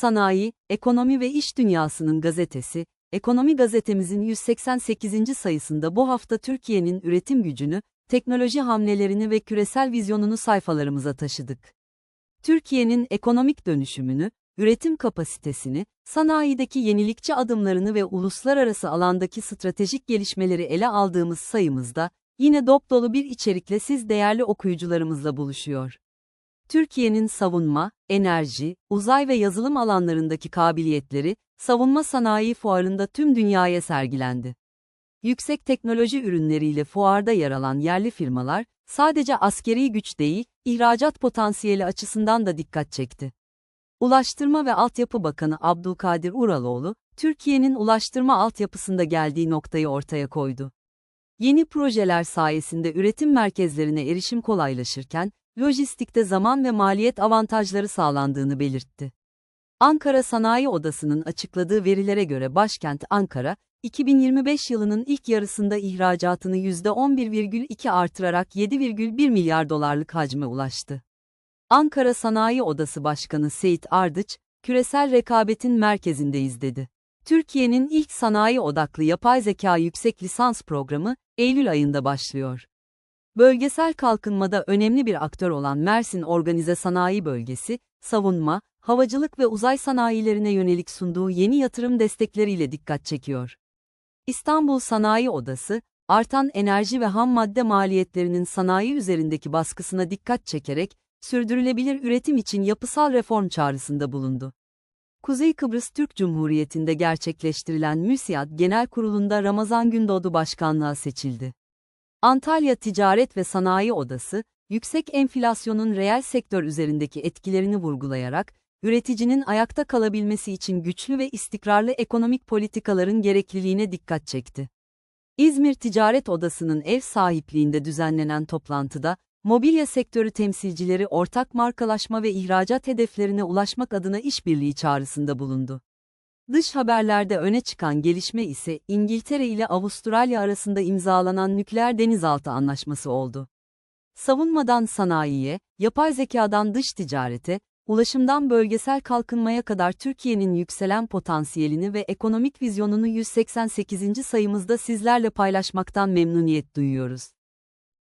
Sanayi, Ekonomi ve İş Dünyası'nın gazetesi, Ekonomi gazetemizin 188. sayısında bu hafta Türkiye'nin üretim gücünü, teknoloji hamlelerini ve küresel vizyonunu sayfalarımıza taşıdık. Türkiye'nin ekonomik dönüşümünü, üretim kapasitesini, sanayideki yenilikçi adımlarını ve uluslararası alandaki stratejik gelişmeleri ele aldığımız sayımızda, yine dop dolu bir içerikle siz değerli okuyucularımızla buluşuyor. Türkiye'nin savunma, enerji, uzay ve yazılım alanlarındaki kabiliyetleri, savunma sanayi fuarında tüm dünyaya sergilendi. Yüksek teknoloji ürünleriyle fuarda yer alan yerli firmalar, sadece askeri güç değil, ihracat potansiyeli açısından da dikkat çekti. Ulaştırma ve Altyapı Bakanı Abdülkadir Uraloğlu, Türkiye'nin ulaştırma altyapısında geldiği noktayı ortaya koydu. Yeni projeler sayesinde üretim merkezlerine erişim kolaylaşırken, lojistikte zaman ve maliyet avantajları sağlandığını belirtti. Ankara Sanayi Odası'nın açıkladığı verilere göre başkent Ankara, 2025 yılının ilk yarısında ihracatını %11,2 artırarak 7,1 milyar dolarlık hacme ulaştı. Ankara Sanayi Odası Başkanı Seyit Ardıç, küresel rekabetin merkezindeyiz dedi. Türkiye'nin ilk sanayi odaklı yapay zeka yüksek lisans programı, Eylül ayında başlıyor. Bölgesel kalkınmada önemli bir aktör olan Mersin Organize Sanayi Bölgesi, savunma, havacılık ve uzay sanayilerine yönelik sunduğu yeni yatırım destekleriyle dikkat çekiyor. İstanbul Sanayi Odası, artan enerji ve ham madde maliyetlerinin sanayi üzerindeki baskısına dikkat çekerek, sürdürülebilir üretim için yapısal reform çağrısında bulundu. Kuzey Kıbrıs Türk Cumhuriyeti'nde gerçekleştirilen MÜSİAD Genel Kurulu'nda Ramazan Gündoğdu başkanlığa seçildi. Antalya Ticaret ve Sanayi Odası, yüksek enflasyonun reel sektör üzerindeki etkilerini vurgulayarak, üreticinin ayakta kalabilmesi için güçlü ve istikrarlı ekonomik politikaların gerekliliğine dikkat çekti. İzmir Ticaret Odası'nın ev sahipliğinde düzenlenen toplantıda, mobilya sektörü temsilcileri ortak markalaşma ve ihracat hedeflerine ulaşmak adına işbirliği çağrısında bulundu. Dış haberlerde öne çıkan gelişme ise İngiltere ile Avustralya arasında imzalanan nükleer denizaltı anlaşması oldu. Savunmadan sanayiye, yapay zekadan dış ticarete, ulaşımdan bölgesel kalkınmaya kadar Türkiye'nin yükselen potansiyelini ve ekonomik vizyonunu 188. sayımızda sizlerle paylaşmaktan memnuniyet duyuyoruz.